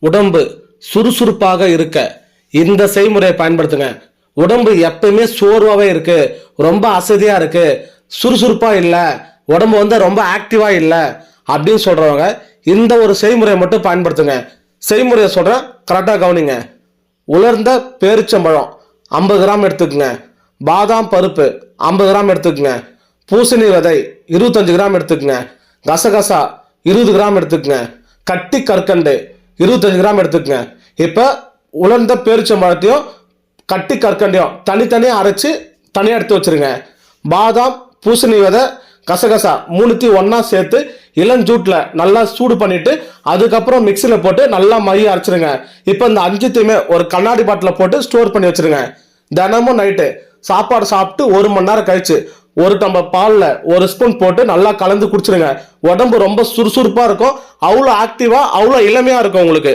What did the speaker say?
உடம்பு சுறுசுறுப்பாக இருக்க. இந்த செய்முறையை பயன்படுத்துங்க. உடம்பு எப்பயுமே சோர்வாகவே இருக்கு. ரொம்ப அசதியா இருக்கு. சுறுசுறுப்பா இல்லை. உடம்பு வந்து ரொம்ப ஆக்டிவா இல்லை. அப்படின்னு சொல்றவங்க இந்த ஒரு செய்முறையை மட்டும் பயன்படுத்துங்க. செய்முறையை சொல்றேன். கரெக்டாக கவனிங்க. உலர்ந்த பேரிச்சம்பழம் ஐம்பது கிராம் எடுத்துக்கங்க. பாதாம் பருப்பு ஐம்பது கிராம் எடுத்துக்கங்க. பூசணி விதை இருபத்தஞ்சு கிராம் எடுத்துக்கங்க. கசகசா இருபது கிராம் எடுத்துக்கங்க. கட்டி கற்கண்டு இருபத்தஞ்சு கிராம் எடுத்துக்கங்க. இப்போ உலர்ந்த பேரிச்சம்பழத்தையும் கட்டி கற்கண்டையும் தனித்தனியாக அரைச்சி தனியாக எடுத்து வச்சிருங்க. பாதாம் பூசணி விதை கசகசா மூணுத்தையும் ஒன்றா சேர்த்து இளஞ்சூட்டில் நல்லா சூடு பண்ணிவிட்டு அதுக்கப்புறம் மிக்சியில் போட்டு நல்லா மைய அரைச்சிருங்க. இப்போ இந்த அஞ்சுத்தையுமே ஒரு கண்ணாடி பாட்டில் போட்டு ஸ்டோர் பண்ணி வச்சிருங்க. தினமும் நைட்டு சாப்பாடு சாப்பிட்டு ஒரு மணி நேரம் கழிச்சு ஒரு தம்ப பாலில் ஒரு ஸ்பூன் போட்டு நல்லா கலந்து குடிச்சிருங்க. உடம்பு ரொம்ப சுறுசுறுப்பாக இருக்கும். அவ்வளோ ஆக்டிவாக அவ்வளோ இளமையாக இருக்கும் உங்களுக்கு.